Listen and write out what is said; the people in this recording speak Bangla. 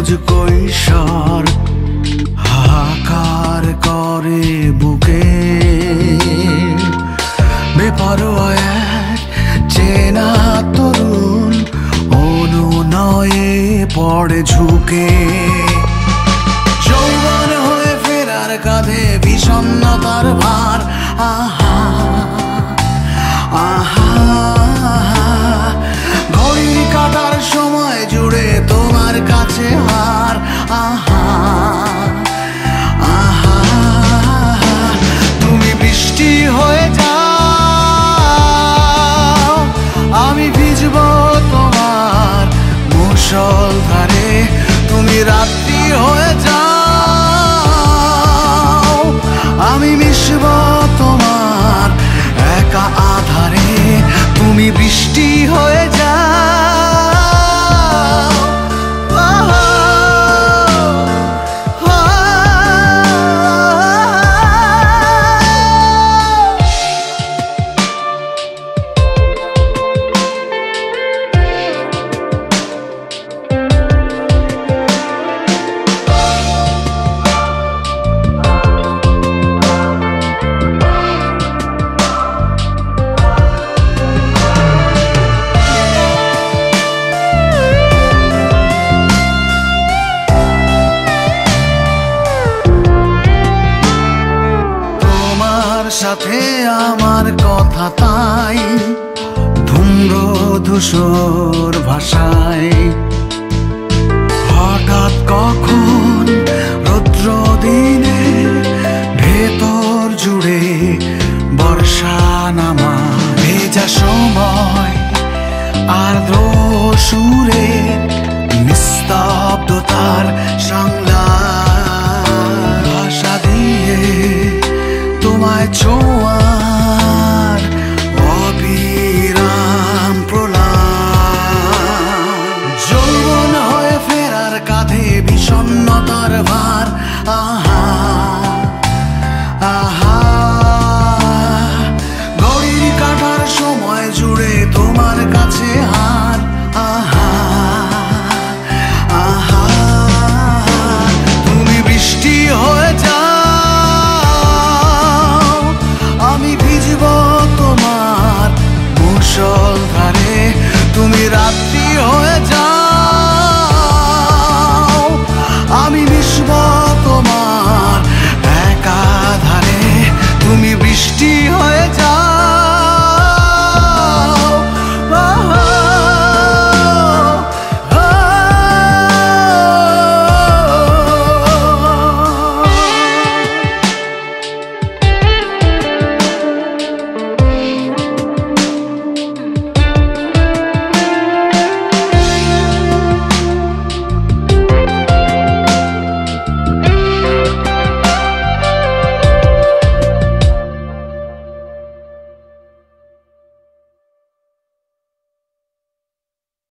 সবুজ কৈশোর হাহাকার করে বুকে। বেপরোয়া চেনা তরুণ অনুনয়ে পড়ে ঝুঁকে। যৌবন হয়ে ফেরার কাঁধে বিষণ্ণতার ভার আমি মিশব তোমার একা আধারে। তুমি বৃষ্টি হয়ে সাথে আমার কথা তাই ধুম্র ধূসর ভাষায়। হঠাৎ কখন রৌদ্র দিনে ভেতর জুড়ে বর্ষা নামা ভেজা সময় আর্দ্র সুরে নিস্তব্ধতার সংলাপ 좋은